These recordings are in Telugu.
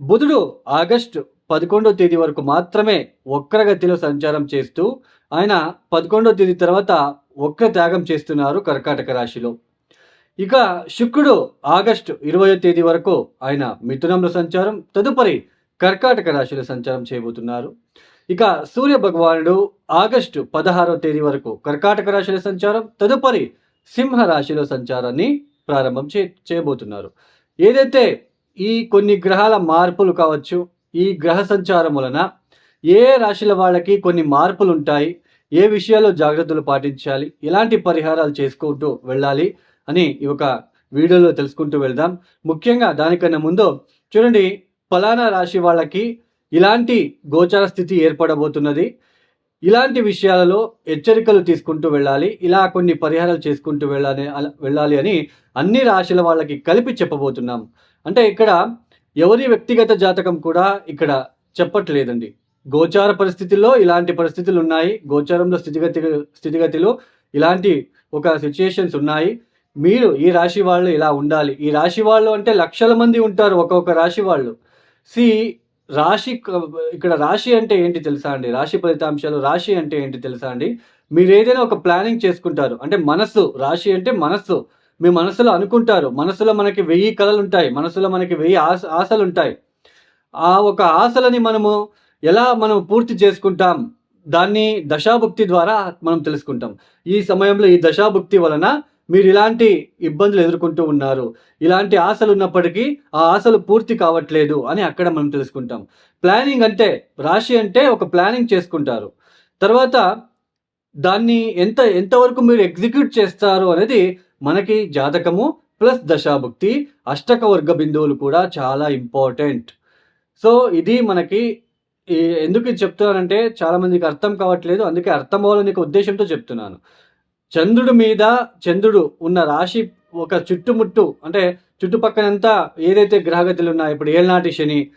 బుధుడు ఆగస్టు పదకొండో తేదీ వరకు మాత్రమే వక్రగతిలో సంచారం చేస్తూ ఆయన పదకొండో తేదీ తర్వాత వక్ర త్యాగం చేస్తున్నారు కర్కాటక రాశిలో. ఇక శుక్రుడు ఆగస్టు ఇరవయో తేదీ వరకు ఆయన మిథునంలో సంచారం తదుపరి కర్కాటక రాశిలో సంచారం చేయబోతున్నారు. ఇక సూర్య భగవానుడు ఆగస్టు పదహారో తేదీ వరకు కర్కాటక రాశిలో సంచారం తదుపరి సింహ రాశిలో సంచారాన్ని ప్రారంభం చే చేయబోతున్నారు. ఏదైతే ఈ కొన్ని గ్రహాల మార్పులు కావచ్చు ఈ గ్రహ సంచారం వలన ఏ రాశుల వాళ్ళకి కొన్ని మార్పులు ఉంటాయి ఏ విషయాల్లో జాగ్రత్తలు పాటించాలి ఎలాంటి పరిహారాలు చేసుకుంటూ వెళ్ళాలి అని ఈ ఒక వీడియోలో తెలుసుకుంటూ వెళ్దాం. ముఖ్యంగా దానికన్నా ముందు చూడండి ఫలానా రాశి వాళ్ళకి ఇలాంటి గోచార స్థితి ఏర్పడబోతున్నది. ఇలాంటి విషయాలలో హెచ్చరికలు తీసుకుంటూ వెళ్ళాలి ఇలా కొన్ని పరిహారాలు చేసుకుంటూ వెళ్ళాలి వెళ్ళాలి అని అన్ని రాశుల వాళ్ళకి కలిపి చెప్పబోతున్నాం. అంటే ఇక్కడ ఎవరి వ్యక్తిగత జాతకం కూడా ఇక్కడ చెప్పట్లేదండి. గోచార పరిస్థితుల్లో ఇలాంటి పరిస్థితులు ఉన్నాయి. గోచారంలో స్థితిగతి స్థితిగతిలో ఇలాంటి ఒక సిచ్యుయేషన్స్ ఉన్నాయి. మీరు ఈ రాశి వాళ్ళు ఇలా ఉండాలి. ఈ రాశి వాళ్ళు అంటే లక్షల మంది ఉంటారు ఒక్కొక్క రాశి వాళ్ళు. సి రాశి ఇక్కడ రాశి అంటే ఏంటి తెలుసా అండి? రాశి ఫలితాంశాలు రాశి అంటే ఏంటి తెలుసా అండి? మీరు ఏదైనా ఒక ప్లానింగ్ చేసుకుంటారు. అంటే మనస్సు రాశి అంటే మనస్సు. మీ మనసులో అనుకుంటారు. మనసులో మనకి వెయ్యి కళలు ఉంటాయి మనసులో మనకి వెయ్యి ఆశ ఆశలు ఉంటాయి ఆ ఒక ఆశలని మనము ఎలా మనం పూర్తి చేసుకుంటాం? దాన్ని దశాభుక్తి ద్వారా మనం తెలుసుకుంటాం. ఈ సమయంలో ఈ దశాభుక్తి వలన మీరు ఇలాంటి ఇబ్బందులు ఎదుర్కొంటూ ఉన్నారు. ఇలాంటి ఆశలు ఉన్నప్పటికీ ఆ ఆశలు పూర్తి కావట్లేదు అని అక్కడ మనం తెలుసుకుంటాం. ప్లానింగ్ అంటే రాశి అంటే ఒక ప్లానింగ్ చేసుకుంటారు. తర్వాత దాన్ని ఎంత ఎంతవరకు మీరు ఎగ్జిక్యూట్ చేస్తారు అనేది మనకి జాతకము ప్లస్ దశాభుక్తి అష్టక వర్గ బిందువులు కూడా చాలా ఇంపార్టెంట్. సో ఇది మనకి ఎందుకు చెప్తున్నానంటే చాలామందికి అర్థం కావట్లేదు అందుకే అర్థం అవ్వాలని ఉద్దేశంతో చెప్తున్నాను. చంద్రుడి మీద చంద్రుడు ఉన్న రాశి ఒక చుట్టుముట్టు అంటే చుట్టుపక్కనంతా ఏదైతే గ్రహగతులు ఉన్నాయో ఇప్పుడు ఏళ్ళనాటి శని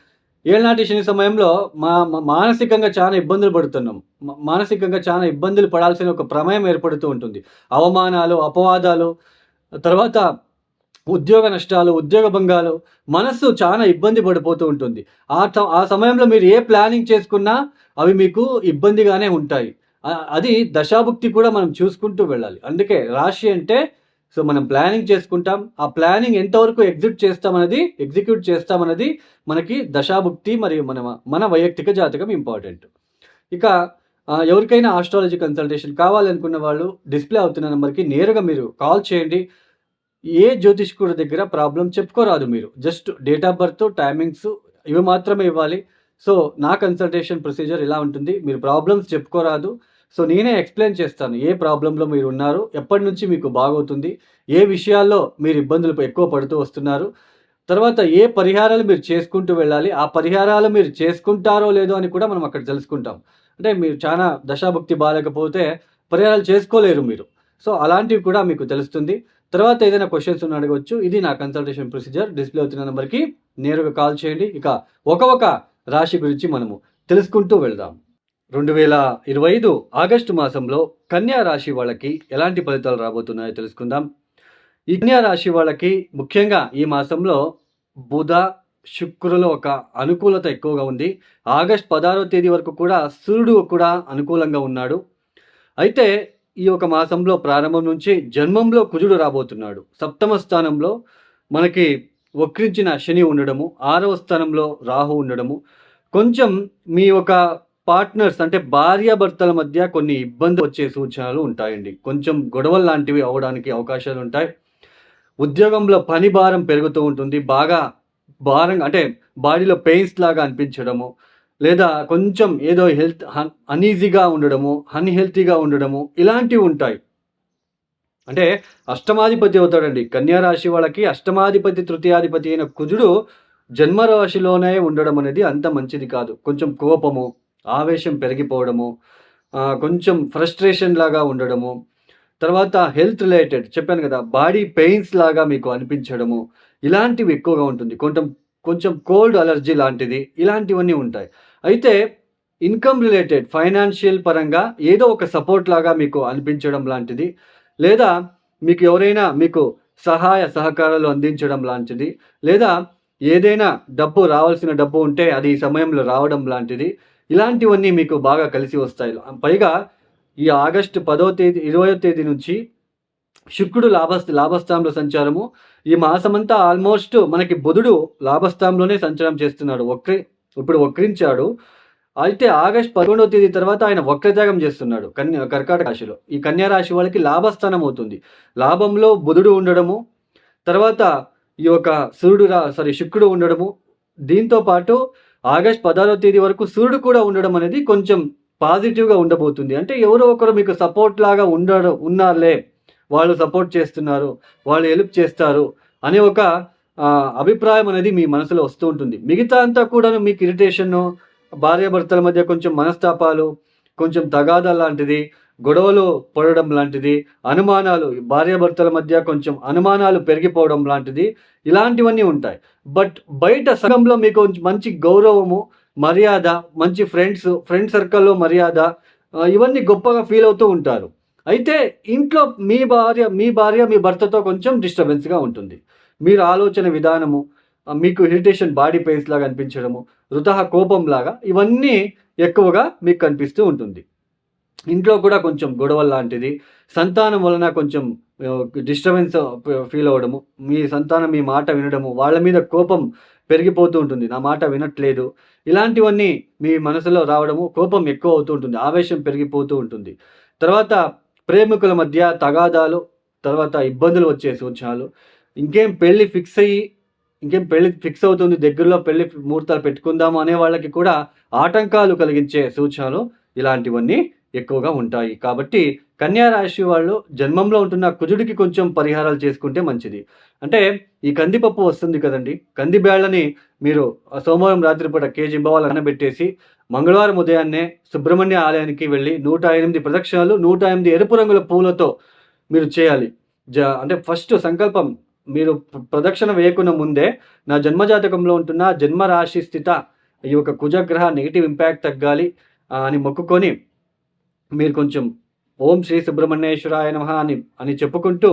ఏళ్ళనాటి శని సమయంలో మా మానసికంగా చాలా ఇబ్బందులు పడుతున్నాం. మానసికంగా చాలా ఇబ్బందులు పడాల్సిన ఒక ప్రమేయం ఏర్పడుతూ ఉంటుంది. అవమానాలు అపవాదాలు తర్వాత ఉద్యోగ నష్టాలు ఉద్యోగ భంగాలు మనస్సు చాలా ఇబ్బంది పడిపోతూ ఉంటుంది. ఆ ఆ సమయంలో మీరు ఏ ప్లానింగ్ చేసుకున్నా అవి మీకు ఇబ్బందిగానే ఉంటాయి. అది దశాభుక్తి కూడా మనం చూసుకుంటూ వెళ్ళాలి. అందుకే రాశి అంటే సో మనం ప్లానింగ్ చేసుకుంటాం. ఆ ప్లానింగ్ ఎంతవరకు ఎగ్జిక్యూట్ చేస్తామన్నది ఎగ్జిక్యూట్ చేస్తామన్నది మనకి దశాభుక్తి మరియు మన మన వైయక్తిక జాతకం ఇంపార్టెంట్ ఇక ఎవరికైనా ఆస్ట్రాలజీ కన్సల్టేషన్ కావాలనుకున్న వాళ్ళు డిస్ప్లే అవుతున్న నెంబర్కి నేరుగా మీరు కాల్ చేయండి. ఏ జ్యోతిష్కుడి దగ్గర ప్రాబ్లం చెప్పుకోరాదు మీరు. Just date of birth timings ఇవి మాత్రమే ఇవ్వాలి. సో నా కన్సల్టేషన్ ప్రొసీజర్ ఇలా ఉంటుంది. మీరు ప్రాబ్లమ్స్ చెప్పుకోరాదు. సో నేనే ఎక్స్ప్లెయిన్ చేస్తాను ఏ ప్రాబ్లంలో మీరు ఉన్నారు ఎప్పటి నుంచి మీకు బాగవుతుంది ఏ విషయాల్లో మీరు ఇబ్బందులు ఎక్కువ పడుతూ వస్తున్నారు తర్వాత ఏ పరిహారాలు మీరు చేసుకుంటూ వెళ్ళాలి ఆ పరిహారాలు మీరు చేసుకుంటారో లేదో అని కూడా మనం అక్కడ తెలుసుకుంటాం. అంటే మీరు చాలా దశాభక్తి బాగాలేకపోతే పరిహారాలు చేసుకోలేరు మీరు. సో అలాంటివి కూడా మీకు తెలుస్తుంది. తర్వాత ఏదైనా క్వశ్చన్స్ ఉన్న అడగవచ్చు. ఇది నా కన్సల్టేషన్ ప్రొసీజర్ డిస్ప్లే అవుతున్న నెంబర్కి నేరుగా కాల్ చేయండి. ఇక ఒక ఒక రాశి గురించి మనము తెలుసుకుంటూ వెళ్దాం. రెండు వేల ఇరవై ఐదు ఆగస్టు మాసంలో కన్యా రాశి వాళ్ళకి ఎలాంటి ఫలితాలు రాబోతున్నాయో తెలుసుకుందాం. ఈ కన్యా రాశి వాళ్ళకి ముఖ్యంగా ఈ మాసంలో బుధ శుక్రుల ఒక అనుకూలత ఎక్కువగా ఉంది. ఆగస్ట్ పదహారో తేదీ వరకు కూడా సూర్యుడు కూడా అనుకూలంగా ఉన్నాడు. అయితే ఈ ఒక మాసంలో ప్రారంభం నుంచి జన్మంలో కుజుడు రాబోతున్నాడు. సప్తమ స్థానంలో మనకి వక్రించిన శని ఉండడము ఆరవ స్థానంలో రాహు ఉండడము. కొంచెం మీ ఒక పార్ట్నర్స్ అంటే భార్యాభర్తల మధ్య కొన్ని ఇబ్బంది వచ్చే సూచనలు ఉంటాయండి. కొంచెం గొడవలు లాంటివి అవడానికి అవకాశాలు ఉంటాయి. ఉద్యోగంలో పని భారం పెరుగుతూ ఉంటుంది. బాగా భారంగా అంటే బాడీలో పెయిన్స్ లాగా అనిపించడము లేదా కొంచెం ఏదో హెల్త్ అన్ఈజీగా ఉండడము అన్హెల్తీగా ఉండడము ఇలాంటివి ఉంటాయి. అంటే అష్టమాధిపతి అవుతాడండి. కన్యారాశి వాళ్ళకి అష్టమాధిపతి తృతీయాధిపతి అయిన కుజుడు జన్మరాశిలోనే ఉండడం అనేది అంత మంచిది కాదు. కొంచెం కోపము ఆవేశం పెరిగిపోవడము కొంచెం ఫ్రస్ట్రేషన్ లాగా ఉండడము తర్వాత హెల్త్ రిలేటెడ్ చెప్పాను కదా బాడీ పెయిన్స్ లాగా మీకు అనిపించడము ఇలాంటివి ఎక్కువగా ఉంటుంది. కొంచెం కొంచెం కోల్డ్ అలర్జీ లాంటిది ఇలాంటివన్నీ ఉంటాయి. అయితే ఇన్కమ్ రిలేటెడ్ ఫైనాన్షియల్ పరంగా ఏదో ఒక సపోర్ట్ లాగా మీకు అనిపించడం లాంటిది లేదా మీకు ఎవరైనా మీకు సహాయ సహకారాలు అందించడం లాంటిది లేదా ఏదైనా డబ్బు రావాల్సిన డబ్బు ఉంటే అది ఈ సమయంలో రావడం లాంటిది ఇలాంటివన్నీ మీకు బాగా కలిసి వస్తాయి. పైగా ఈ ఆగస్టు పదో తేదీ ఇరవయో తేదీ నుంచి శుక్రుడు లాభస్థ లాభస్థానంలో సంచారము. ఈ మాసమంతా ఆల్మోస్ట్ మనకి బుధుడు లాభస్థానంలోనే సంచారం చేస్తున్నాడు. వక్రి ఇప్పుడు వక్రించాడు. అయితే ఆగస్ట్ పదకొండవ తేదీ తర్వాత ఆయన వక్రత్యాగం చేస్తున్నాడు కన్య కర్కాటక రాశిలో. ఈ కన్యా రాశి వాళ్ళకి లాభస్థానం అవుతుంది. లాభంలో బుధుడు ఉండడము తర్వాత ఈ యొక్క సూర్యుడు రా సారీ శుక్రుడు ఉండడము. దీంతో పాటు ఆగస్ట్ పదహారవ తేదీ వరకు సూర్యుడు కూడా ఉండడం అనేది కొంచెం పాజిటివ్గా ఉండబోతుంది. అంటే ఎవరో ఒకరు మీకు సపోర్ట్ లాగా ఉండరు ఉన్నారులే. వాళ్ళు సపోర్ట్ చేస్తున్నారు వాళ్ళు హెల్ప్ చేస్తారు అనే ఒక అభిప్రాయం అనేది మీ మనసులో వస్తూ ఉంటుంది. మిగతా అంతా కూడా మీకు ఇరిటేషన్ భార్యాభర్తల మధ్య కొంచెం మనస్తాపాలు కొంచెం తగాదా లాంటిది గొడవలు పడడం లాంటిది అనుమానాలు భార్యాభర్తల మధ్య కొంచెం అనుమానాలు పెరిగిపోవడం లాంటిది ఇలాంటివన్నీ ఉంటాయి. బట్ బయట సంఘంలో మీకు కొంచెం మంచి గౌరవము మర్యాద మంచి ఫ్రెండ్స్ ఫ్రెండ్ సర్కిల్లో మర్యాద ఇవన్నీ గొప్పగా ఫీల్ అవుతూ ఉంటారు. అయితే ఇంట్లో మీ భార్య మీ భార్య మీ భర్తతో కొంచెం డిస్టర్బెన్స్గా ఉంటుంది. మీరు ఆలోచన విధానము మీకు ఇరిటేషన్ బాడీ పెయిన్స్ లాగా అనిపించడము వృతహ కోపం లాగా ఇవన్నీ ఎక్కువగా మీకు కనిపిస్తూ ఉంటుంది. ఇంట్లో కూడా కొంచెం గొడవ లాంటిది. సంతానం వలన కొంచెం డిస్టర్బెన్స్ ఫీల్ అవ్వడము. మీ సంతానం మీ మాట వినడము. వాళ్ళ మీద కోపం పెరిగిపోతూ ఉంటుంది. నా మాట వినట్లేదు. ఇలాంటివన్నీ మీ మనసులో రావడము కోపం ఎక్కువ అవుతూ ఉంటుంది. ఆవేశం పెరిగిపోతూ ఉంటుంది. తర్వాత ప్రేమికుల మధ్య తగాదాలు తర్వాత ఇబ్బందులు వచ్చే సూచనలు. ఇంకేం పెళ్ళి ఫిక్స్ అయ్యి ఇంకేం పెళ్ళి ఫిక్స్ అవుతుంది? దగ్గరలో పెళ్ళి ముహూర్తాలు పెట్టుకుందాము అనే వాళ్ళకి కూడా ఆటంకాలు కలిగించే సూచనలు ఇలాంటివన్నీ ఎక్కువగా ఉంటాయి. కాబట్టి కన్యా రాశి వాళ్ళు జన్మంలో ఉంటున్న కుజుడికి కొంచెం పరిహారాలు చేసుకుంటే మంచిది. అంటే ఈ కందిపప్పు వస్తుంది కదండి. కంది బేళ్ళని మీరు సోమవారం రాత్రిపూట కేజీ ఇంబవాలు అనబెట్టేసి మంగళవారం ఉదయాన్నే సుబ్రహ్మణ్య ఆలయానికి వెళ్ళి నూట ఎనిమిది ప్రదక్షిణలు నూట ఎనిమిది ఎరుపు రంగుల పూలతో మీరు చేయాలి. జ అంటే ఫస్ట్ సంకల్పం మీరు ప్రదక్షిణ వేయకున్న ముందే నా జన్మజాతకంలో ఉంటున్న జన్మ రాశి స్థిత ఈ యొక్క కుజగ్రహ నెగిటివ్ ఇంపాక్ట్ తగ్గాలి అని మొక్కుకొని మీరు కొంచెం ఓం శ్రీ సుబ్రహ్మణ్యేశ్వరాయ నమ అని అని చెప్పుకుంటూ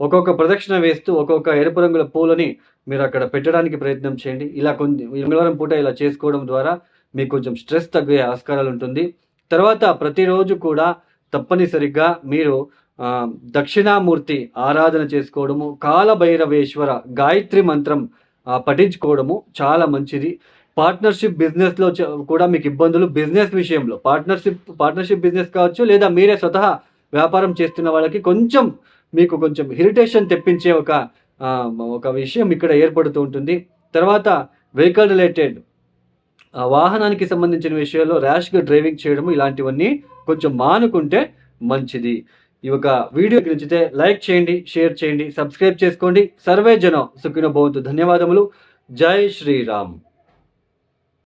ఒక్కొక్క ప్రదక్షిణ వేస్తూ ఒక్కొక్క ఎరుపు రంగుల పూలని మీరు అక్కడ పెట్టడానికి ప్రయత్నం చేయండి. ఇలా కొన్ని మంగళవారం పూట ఇలా చేసుకోవడం ద్వారా మీకు కొంచెం స్ట్రెస్ తగ్గే ఆస్కారాలు ఉంటుంది. తర్వాత ప్రతిరోజు కూడా తప్పనిసరిగా మీరు దక్షిణామూర్తి ఆరాధన చేసుకోవడము కాలభైరవేశ్వర గాయత్రి మంత్రం పఠించుకోవడము చాలా మంచిది. పార్ట్నర్షిప్ బిజినెస్లో కూడా మీకు ఇబ్బందులు బిజినెస్ విషయంలో. పార్ట్నర్షిప్ పార్ట్నర్షిప్ బిజినెస్ కావచ్చు లేదా మీరే స్వతహా వ్యాపారం చేస్తున్న వాళ్ళకి కొంచెం మీకు కొంచెం ఇరిటేషన్ తెప్పించే ఒక ఒక విషయం ఇక్కడ ఏర్పడుతూ ఉంటుంది. తర్వాత వెహికల్ రిలేటెడ్ వాహనానికి సంబంధించిన విషయాల్లో ర్యాష్గా డ్రైవింగ్ చేయడము ఇలాంటివన్నీ కొంచెం మానుకుంటే మంచిది. ఈ ఒక వీడియో నచ్చితే లైక్ చేయండి షేర్ చేయండి సబ్స్క్రైబ్ చేసుకోండి. సర్వే జనం సుఖిన భవంతు. ధన్యవాదములు. జై శ్రీరామ్.